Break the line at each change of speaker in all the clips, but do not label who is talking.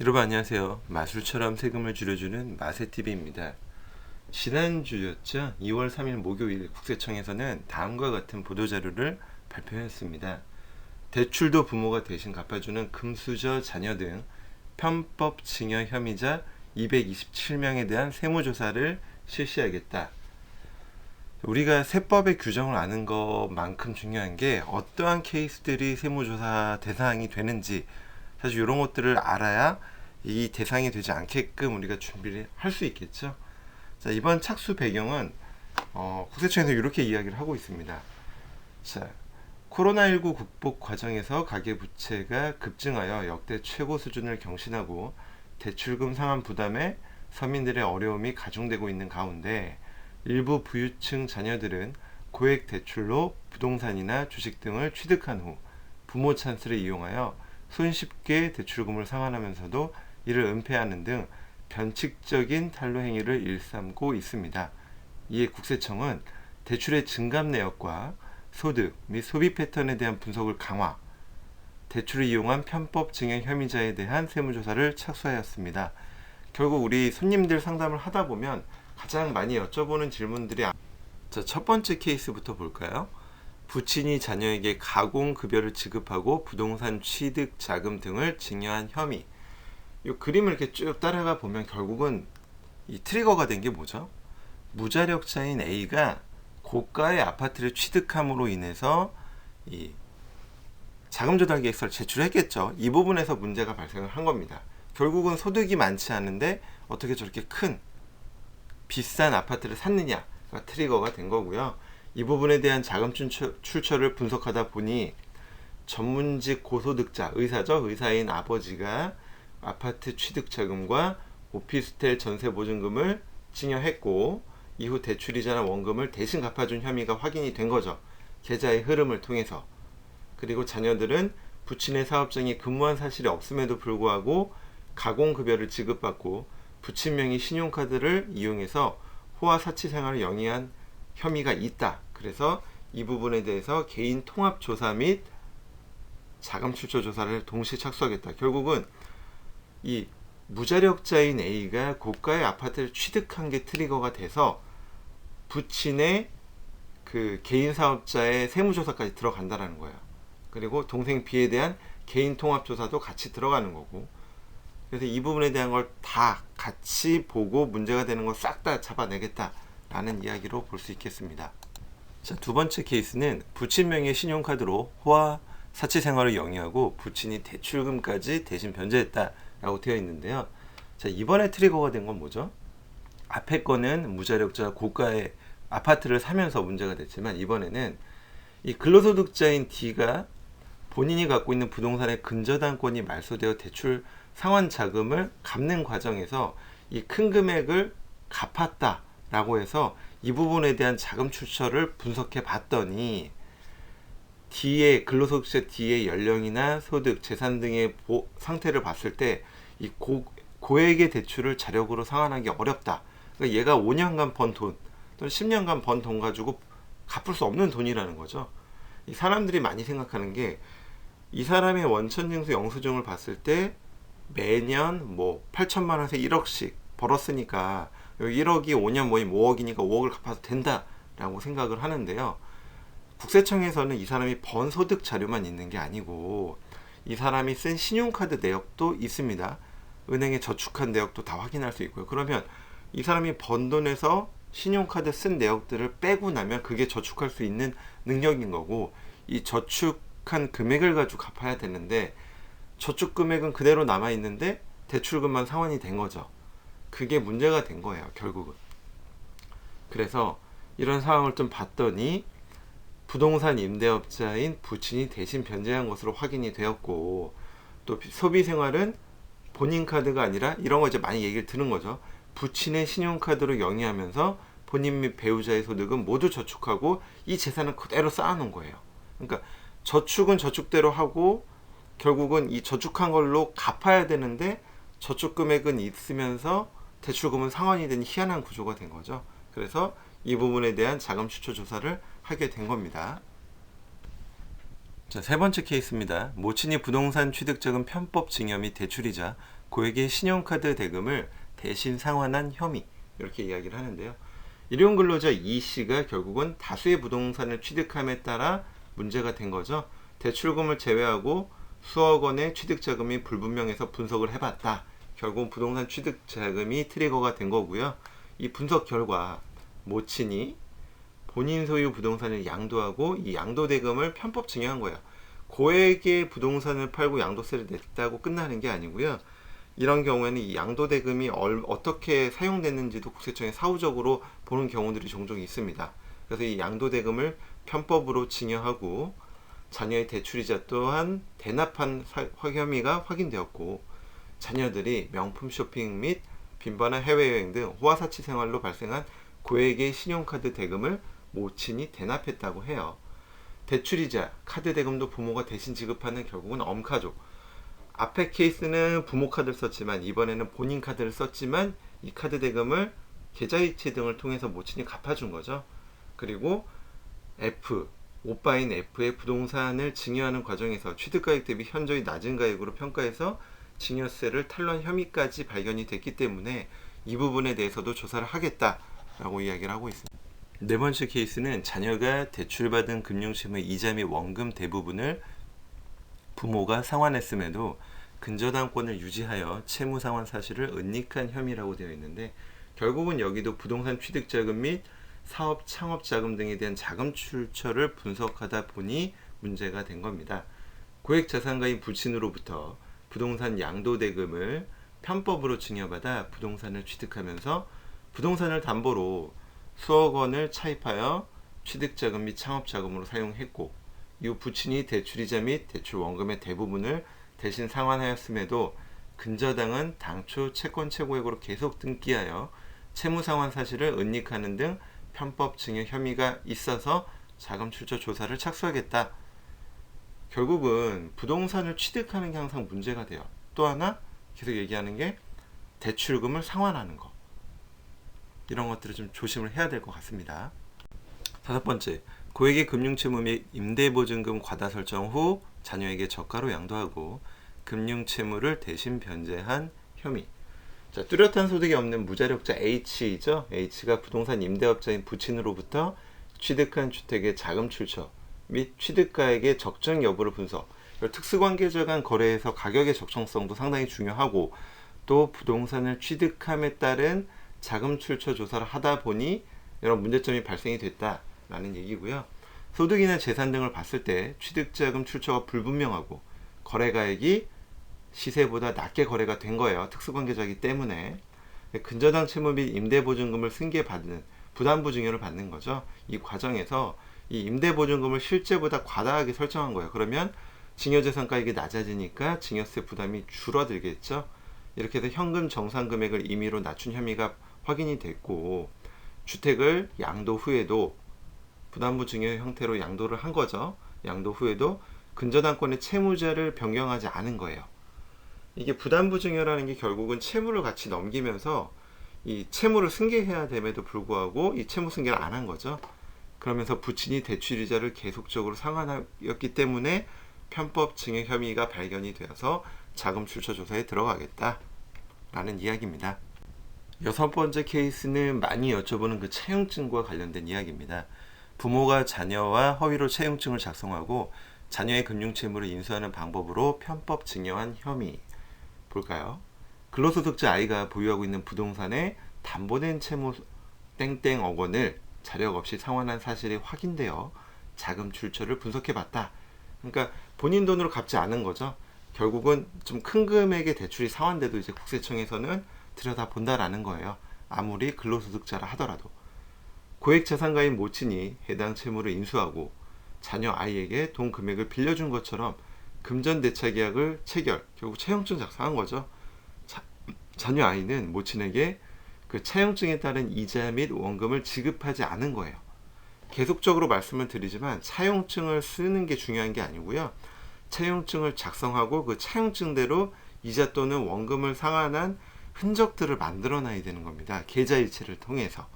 여러분 안녕하세요. 마술처럼 세금을 줄여주는 마세TV입니다. 지난주였죠. 2월 3일 목요일 국세청에서는 다음과 같은 보도자료를 발표했습니다. 대출도 부모가 대신 갚아주는 금수저 자녀 등 편법 증여 혐의자 227명에 대한 세무조사를 실시하겠다. 우리가 세법의 규정을 아는 것만큼 중요한 게 어떠한 케이스들이 세무조사 대상이 되는지 사실 이런 것들을 알아야 이 대상이 되지 않게끔 우리가 준비를 할 수 있겠죠. 자, 이번 착수 배경은 어, 국세청에서 이렇게 이야기를 하고 있습니다. 자, 코로나19 극복 과정에서 가계 부채가 급증하여 역대 최고 수준을 경신하고 대출금 상환 부담에 서민들의 어려움이 가중되고 있는 가운데 일부 부유층 자녀들은 고액 대출로 부동산이나 주식 등을 취득한 후 부모 찬스를 이용하여 손쉽게 대출금을 상환하면서도 이를 은폐하는 등 변칙적인 탈루 행위를 일삼고 있습니다. 이에 국세청은 대출의 증감 내역과 소득 및 소비 패턴에 대한 분석을 강화, 대출을 이용한 편법 증여 혐의자에 대한 세무조사를 착수하였습니다. 결국 우리 손님들 상담을 하다 보면 가장 많이 여쭤보는 질문들이 자, 첫 번째 케이스부터 볼까요? 부친이 자녀에게 가공급여를 지급하고 부동산 취득 자금 등을 증여한 혐의. 이 그림을 이렇게 쭉 따라가 보면 결국은 이 트리거가 된 게 뭐죠? 무자력자인 A가 고가의 아파트를 취득함으로 인해서 이 자금 조달 계획서를 제출했겠죠. 이 부분에서 문제가 발생을 한 겁니다. 결국은 소득이 많지 않은데 어떻게 저렇게 큰 비싼 아파트를 샀느냐가 트리거가 된 거고요. 이 부분에 대한 자금 출처, 를 분석하다 보니 전문직 고소득자 의사죠? 의사인 아버지가 아파트 취득 자금과 오피스텔 전세 보증금을 증여했고 이후 대출이자나 원금을 대신 갚아준 혐의가 확인이 된 거죠. 계좌의 흐름을 통해서. 그리고 자녀들은 부친의 사업장에 근무한 사실이 없음에도 불구하고 가공급여를 지급받고 부친 명의 신용카드를 이용해서 호화 사치 생활을 영위한 혐의가 있다. 그래서 이 부분에 대해서 개인 통합 조사 및 자금 출처 조사를 동시에 착수하겠다. 결국은 이 무자력자인 A가 고가의 아파트를 취득한 게 트리거가 돼서 부친의 그 개인 사업자의 세무조사까지 들어간다라는 거예요. 그리고 동생 B에 대한 개인 통합 조사도 같이 들어가는 거고. 그래서 이 부분에 대한 걸 다 같이 보고 문제가 되는 걸 싹 다 잡아내겠다. 라는 이야기로 볼 수 있겠습니다. 자, 두 번째 케이스는 부친 명의 신용카드로 호화 사치 생활을 영위하고 부친이 대출금까지 대신 변제했다라고 되어 있는데요. 자, 이번에 트리거가 된 건 뭐죠? 앞에 거는 무자력자 고가의 아파트를 사면서 문제가 됐지만 이번에는 이 근로소득자인 D가 본인이 갖고 있는 부동산의 근저당권이 말소되어 대출 상환 자금을 갚는 과정에서 이 큰 금액을 갚았다. 라고 해서 이 부분에 대한 자금 출처를 분석해 봤더니 D의 근로소득세 D의 연령이나 소득, 재산 등의 보, 상태를 봤을 때 이 고액의 대출을 자력으로 상환하기 어렵다. 그러니까 얘가 5년간 번 돈 또는 10년간 번 돈 가지고 갚을 수 없는 돈이라는 거죠. 이 사람들이 많이 생각하는 게 이 사람의 원천징수 영수증을 봤을 때 매년 뭐 8천만 원에서 1억씩 벌었으니까 1억이 5년 모임 5억이니까 5억을 갚아도 된다라고 생각을 하는데요. 국세청에서는 이 사람이 번 소득 자료만 있는 게 아니고 이 사람이 쓴 신용카드 내역도 있습니다. 은행에 저축한 내역도 다 확인할 수 있고요. 그러면 이 사람이 번 돈에서 신용카드 쓴 내역들을 빼고 나면 그게 저축할 수 있는 능력인 거고 이 저축한 금액을 가지고 갚아야 되는데 저축 금액은 그대로 남아 있는데 대출금만 상환이 된 거죠. 그게 문제가 된 거예요, 결국은. 그래서 이런 상황을 좀 봤더니 부동산 임대업자인 부친이 대신 변제한 것으로 확인이 되었고 또 소비 생활은 본인 카드가 아니라 이런 거 이제 많이 얘기를 드는 거죠. 부친의 신용카드로 영위하면서 본인 및 배우자의 소득은 모두 저축하고 이 재산을 그대로 쌓아놓은 거예요. 그러니까 저축은 저축대로 하고 결국은 이 저축한 걸로 갚아야 되는데 저축 금액은 있으면서 대출금은 상환이 된 희한한 구조가 된 거죠. 그래서 이 부분에 대한 자금 추처 조사를 하게 된 겁니다. 자, 세 번째 케이스입니다. 모친이 부동산 취득자금 편법 증여 및 대출이자 고액의 신용카드 대금을 대신 상환한 혐의 이렇게 이야기를 하는데요. 일용 근로자 이 씨가 결국은 다수의 부동산을 취득함에 따라 문제가 된 거죠. 대출금을 제외하고 수억 원의 취득자금이 불분명해서 분석을 해봤다. 결국 부동산 취득 자금이 트리거가 된 거고요. 이 분석 결과 모친이 본인 소유 부동산을 양도하고 이 양도 대금을 편법 증여한 거예요. 고액의 부동산을 팔고 양도세를 냈다고 끝나는 게 아니고요. 이런 경우에는 이 양도 대금이 얼, 어떻게 사용됐는지도 국세청에 사후적으로 보는 경우들이 종종 있습니다. 그래서 이 양도 대금을 편법으로 증여하고 자녀의 대출이자 또한 대납한 사, 혐의가 확인되었고 자녀들이 명품 쇼핑 및 빈번한 해외여행 등 호화사치 생활로 발생한 고액의 신용카드 대금을 모친이 대납했다고 해요. 대출이자 카드 대금도 부모가 대신 지급하는 결국은 엄카족. 앞에 케이스는 부모 카드를 썼지만 이번에는 본인 카드를 썼지만 이 카드 대금을 계좌이체 등을 통해서 모친이 갚아준 거죠. 그리고 F, 오빠인 F의 부동산을 증여하는 과정에서 취득가액 대비 현저히 낮은 가액으로 평가해서 증여세를 탈루한 혐의까지 발견이 됐기 때문에 이 부분에 대해서도 조사를 하겠다라고 이야기를 하고 있습니다. 네 번째 케이스는 자녀가 대출받은 금융채무의 이자 및 원금 대부분을 부모가 상환했음에도 근저당권을 유지하여 채무 상환 사실을 은닉한 혐의라고 되어 있는데 결국은 여기도 부동산 취득 자금 및 사업 창업 자금 등에 대한 자금 출처를 분석하다 보니 문제가 된 겁니다. 고액 자산가인 부친으로부터 부동산 양도 대금을 편법으로 증여받아 부동산을 취득하면서 부동산을 담보로 수억 원을 차입하여 취득자금 및 창업자금으로 사용했고 이후 부친이 대출이자 및 대출 원금의 대부분을 대신 상환하였음에도 근저당은 당초 채권 최고액으로 계속 등기하여 채무 상환 사실을 은닉하는 등 편법 증여 혐의가 있어서 자금 출처 조사를 착수하겠다. 결국은 부동산을 취득하는 게 항상 문제가 돼요. 또 하나 계속 얘기하는 게 대출금을 상환하는 거. 이런 것들을 좀 조심을 해야 될 것 같습니다. 다섯 번째, 고액의 금융채무 및 임대보증금 과다 설정 후 자녀에게 저가로 양도하고 금융채무를 대신 변제한 혐의. 자, 뚜렷한 소득이 없는 무자력자 H이죠. H가 부동산 임대업자인 부친으로부터 취득한 주택의 자금 출처 및 취득가액의 적정 여부를 분석. 특수관계자 간 거래에서 가격의 적정성도 상당히 중요하고 또 부동산을 취득함에 따른 자금 출처 조사를 하다 보니 이런 문제점이 발생이 됐다라는 얘기고요. 소득이나 재산 등을 봤을 때 취득자금 출처가 불분명하고 거래가액이 시세보다 낮게 거래가 된 거예요. 특수관계자이기 때문에 근저당 채무 및 임대보증금을 승계받는 부담부 증여를 받는 거죠. 이 과정에서 이 임대보증금을 실제보다 과다하게 설정한 거예요. 그러면 증여재산가액이 낮아지니까 증여세 부담이 줄어들겠죠. 이렇게 해서 현금 정산 금액을 임의로 낮춘 혐의가 확인이 됐고 주택을 양도 후에도 부담부 증여 형태로 양도를 한 거죠. 양도 후에도 근저당권의 채무자를 변경하지 않은 거예요. 이게 부담부 증여라는 게 결국은 채무를 같이 넘기면서 이 채무를 승계해야 됨에도 불구하고 이 채무 승계를 안 한 거죠. 그러면서 부친이 대출이자를 계속적으로 상환하였기 때문에 편법 증여 혐의가 발견이 되어서 자금 출처 조사에 들어가겠다 라는 이야기입니다. 여섯 번째 케이스는 많이 여쭤보는 그 채용증과 관련된 이야기입니다. 부모가 자녀와 허위로 채용증을 작성하고 자녀의 금융채무를 인수하는 방법으로 편법 증여한 혐의 볼까요? 근로소득자 아이가 보유하고 있는 부동산에 담보된 채무 땡땡억 원을 자력 없이 상환한 사실이 확인되어 자금 출처를 분석해봤다. 그러니까 본인 돈으로 갚지 않은 거죠. 결국은 좀 큰 금액의 대출이 상환돼도 이제 국세청에서는 들여다 본다라는 거예요. 아무리 근로소득자라 하더라도. 고액 자산가인 모친이 해당 채무를 인수하고 자녀 아이에게 돈 금액을 빌려준 것처럼 금전 대차 계약을 체결, 결국 채용증 작성한 거죠. 자, 자녀 아이는 모친에게 그 차용증에 따른 이자 및 원금을 지급하지 않은 거예요. 계속적으로 말씀을 드리지만 차용증을 쓰는 게 중요한 게 아니고요. 차용증을 작성하고 그 차용증대로 이자 또는 원금을 상환한 흔적들을 만들어놔야 되는 겁니다. 계좌이체를 통해서.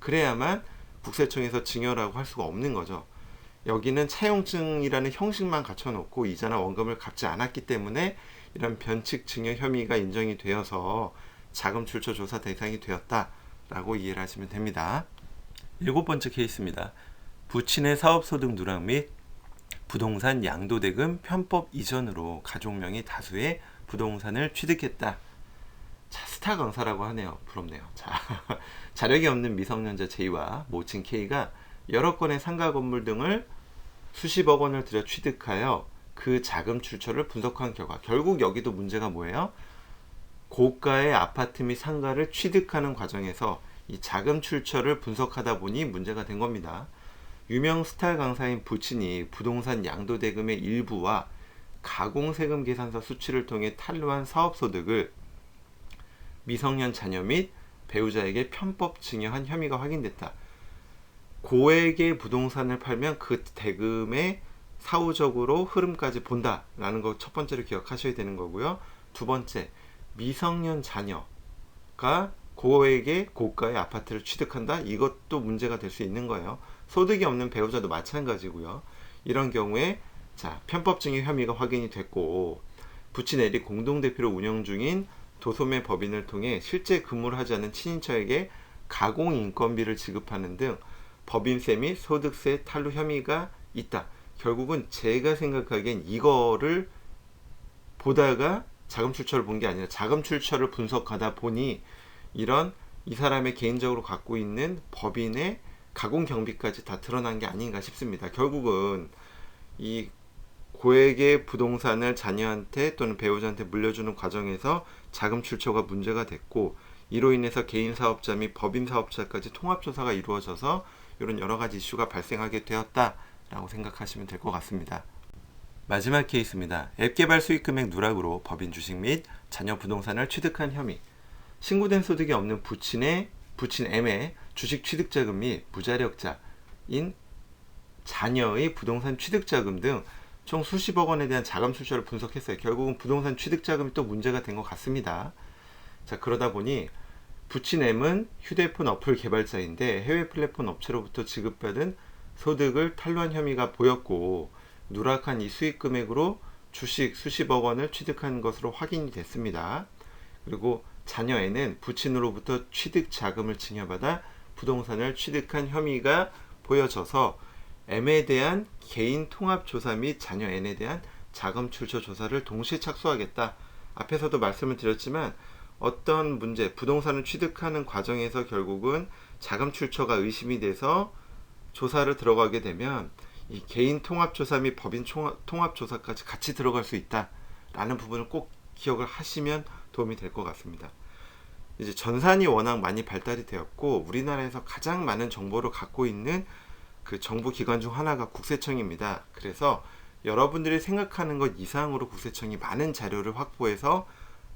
그래야만 국세청에서 증여라고 할 수가 없는 거죠. 여기는 차용증이라는 형식만 갖춰놓고 이자나 원금을 갚지 않았기 때문에 이런 변칙 증여 혐의가 인정이 되어서 자금 출처 조사 대상이 되었다라고 이해를 하시면 됩니다. 일곱 번째 케이스입니다. 부친의 사업소득 누락 및 부동산 양도대금 편법 이전으로 가족명의 다수의 부동산을 취득했다. 자, 스타 강사라고 하네요. 부럽네요. 자, 자력이 없는 미성년자 J와 모친 K가 여러 건의 상가 건물 등을 수십억 원을 들여 취득하여 그 자금 출처를 분석한 결과 결국 여기도 문제가 뭐예요? 고가의 아파트 및 상가를 취득하는 과정에서 이 자금 출처를 분석하다 보니 문제가 된 겁니다. 유명 스타 강사인 부친이 부동산 양도대금의 일부와 가공세금 계산서 수치를 통해 탄로한 사업소득을 미성년 자녀 및 배우자에게 편법 증여한 혐의가 확인됐다. 고액의 부동산을 팔면 그 대금의 사후적으로 흐름까지 본다라는 거 첫 번째로 기억하셔야 되는 거고요. 두 번째, 미성년 자녀가 고액의 고가의 아파트를 취득한다? 이것도 문제가 될 수 있는 거예요. 소득이 없는 배우자도 마찬가지고요. 이런 경우에 자 편법 증여 혐의가 확인이 됐고 부친엘이 공동대표로 운영 중인 도소매 법인을 통해 실제 근무를 하지 않는 친인척에게 가공 인건비를 지급하는 등 법인세 및 소득세 탈루 혐의가 있다. 결국은 제가 생각하기엔 이거를 보다가 자금 출처를 본 게 아니라 자금 출처를 분석하다 보니 이런 이 사람의 개인적으로 갖고 있는 법인의 가공 경비까지 다 드러난 게 아닌가 싶습니다. 결국은 이 고액의 부동산을 자녀한테 또는 배우자한테 물려주는 과정에서 자금 출처가 문제가 됐고 이로 인해서 개인 사업자 및 법인 사업자까지 통합 조사가 이루어져서 이런 여러 가지 이슈가 발생하게 되었다라고 생각하시면 될 것 같습니다. 마지막 케이스입니다. 앱 개발 수익 금액 누락으로 법인 주식 및 자녀 부동산을 취득한 혐의. 신고된 소득이 없는 부친의 부친 M의 주식 취득 자금 및 무자력자인 자녀의 부동산 취득 자금 등 총 수십억 원에 대한 자금 출처를 분석했어요. 결국은 부동산 취득 자금이 또 문제가 된 것 같습니다. 자, 그러다 보니 부친 M은 휴대폰 어플 개발자인데 해외 플랫폼 업체로부터 지급받은 소득을 탈루한 혐의가 보였고 누락한 이 수익 금액으로 주식 수십억 원을 취득한 것으로 확인이 됐습니다. 그리고 자녀에는 부친으로부터 취득 자금을 증여받아 부동산을 취득한 혐의가 보여져서 M에 대한 개인 통합 조사 및 자녀 N에 대한 자금 출처 조사를 동시에 착수하겠다. 앞에서도 말씀을 드렸지만 어떤 문제, 부동산을 취득하는 과정에서 결국은 자금 출처가 의심이 돼서 조사를 들어가게 되면 이 개인 통합 조사 및 법인 통합 조사까지 같이 들어갈 수 있다라는 부분을 꼭 기억을 하시면 도움이 될 것 같습니다. 이제 전산이 워낙 많이 발달이 되었고 우리나라에서 가장 많은 정보를 갖고 있는 그 정부 기관 중 하나가 국세청입니다. 그래서 여러분들이 생각하는 것 이상으로 국세청이 많은 자료를 확보해서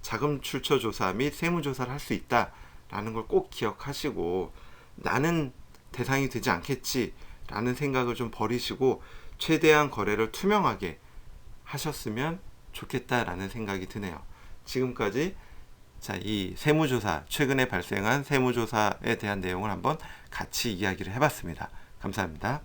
자금 출처 조사 및 세무 조사를 할 수 있다라는 걸 꼭 기억하시고 나는 대상이 되지 않겠지 라는 생각을 좀 버리시고 최대한 거래를 투명하게 하셨으면 좋겠다라는 생각이 드네요. 지금까지 자, 이 세무조사, 최근에 발생한 세무조사에 대한 내용을 한번 같이 이야기를 해봤습니다. 감사합니다.